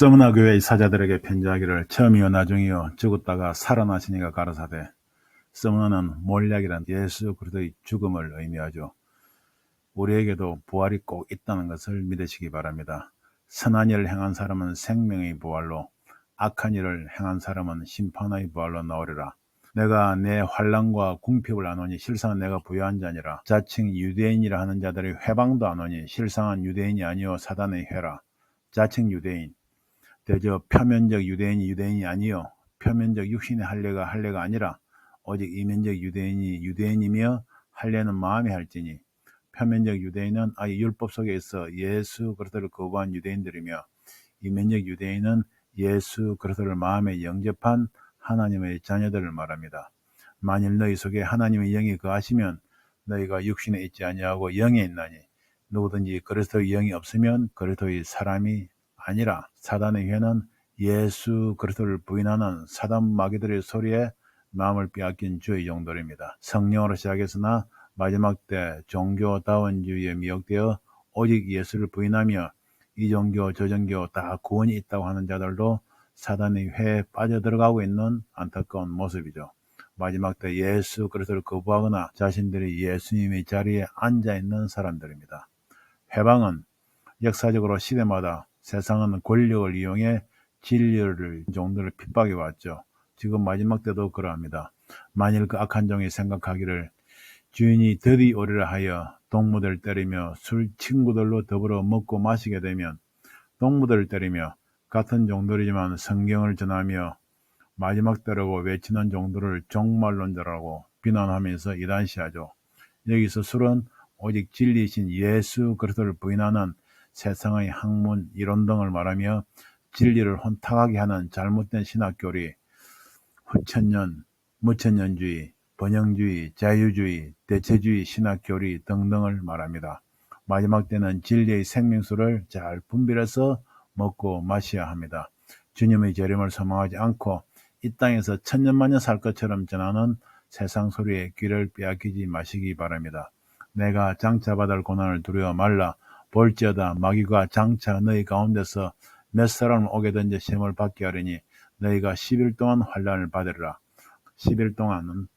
서문화 교회의 사자들에게 편지하기를 처음이요 나중이요 죽었다가 살아나시니가 가라사대 서문화는 몰약이란 예수 그리스도의 죽음을 의미하죠. 우리에게도 부활이 꼭 있다는 것을 믿으시기 바랍니다. 선한 일을 행한 사람은 생명의 부활로 악한 일을 행한 사람은 심판의 부활로 나오리라. 내가 내 환란과 궁핍을 안오니 실상은 내가 부여한 자니라. 자칭 유대인이라 하는 자들이 회방도 안오니 실상은 유대인이 아니요 사단의 회라. 자칭 유대인 대저 표면적 유대인이 유대인이 아니요 표면적 육신의 할례가 할례가 아니라 오직 이면적 유대인이 유대인이며 할례는 마음이 할지니 표면적 유대인은 아예 율법 속에 있어 예수 그리스도를 거부한 유대인들이며 이면적 유대인은 예수 그리스도를 마음에 영접한 하나님의 자녀들을 말합니다. 만일 너희 속에 하나님의 영이 거하시면 너희가 육신에 있지 아니하고 영에 있나니 누구든지 그리스도의 영이 없으면 그리스도의 사람이 아니라 사단의 회는 예수 그리스도를 부인하는 사단 마귀들의 소리에 마음을 빼앗긴 주의 용도입니다. 성령으로 시작했으나 마지막 때 종교다원주의에 미혹되어 오직 예수를 부인하며 이 종교 저 종교 다 구원이 있다고 하는 자들도 사단의 회에 빠져들어가고 있는 안타까운 모습이죠. 마지막 때 예수 그리스도를 거부하거나 자신들이 예수님의 자리에 앉아 있는 사람들입니다. 해방은 역사적으로 시대마다 세상은 권력을 이용해 진리를 종들을 핍박해 왔죠. 지금 마지막 때도 그러합니다. 만일 그 악한 종이 생각하기를 주인이 더디 오리라 하여 동무들 때리며 술 친구들로 더불어 먹고 마시게 되면 동무들을 때리며 같은 종들이지만 성경을 전하며 마지막 때라고 외치는 종들을 종말론자라고 비난하면서 이단시하죠. 여기서 술은 오직 진리이신 예수 그리스도를 부인하는 세상의 학문, 이론 등을 말하며 진리를 혼탁하게 하는 잘못된 신학교리, 후천년, 무천년주의, 번영주의, 자유주의, 대체주의 신학교리 등등을 말합니다. 마지막 때는 진리의 생명수를 잘 분별해서 먹고 마셔야 합니다. 주님의 재림을 소망하지 않고 이 땅에서 천년만년 살 것처럼 전하는 세상 소리에 귀를 빼앗기지 마시기 바랍니다. 내가 장차 받을 고난을 두려워 말라. 볼지어다 마귀가 장차 너희 가운데서 몇 사람 오게든지 시험을 받게 하리니 너희가 10일 동안 환란을 받으리라. 10일 동안은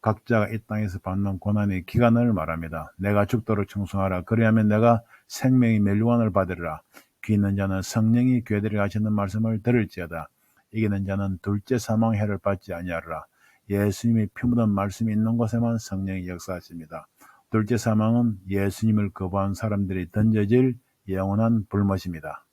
각자가 이 땅에서 받는 고난의 기간을 말합니다. 내가 죽도록 청송하라. 그리하면 내가 생명의 멸류관을 받으리라. 귀 있는 자는 성령이 교회들이 하시는 말씀을 들을지어다. 이기는 자는 둘째 사망해를 받지 아니하리라. 예수님이 피 묻은 말씀이 있는 곳에만 성령이 역사하십니다. 둘째 사망은 예수님을 거부한 사람들이 던져질 영원한 불못입니다.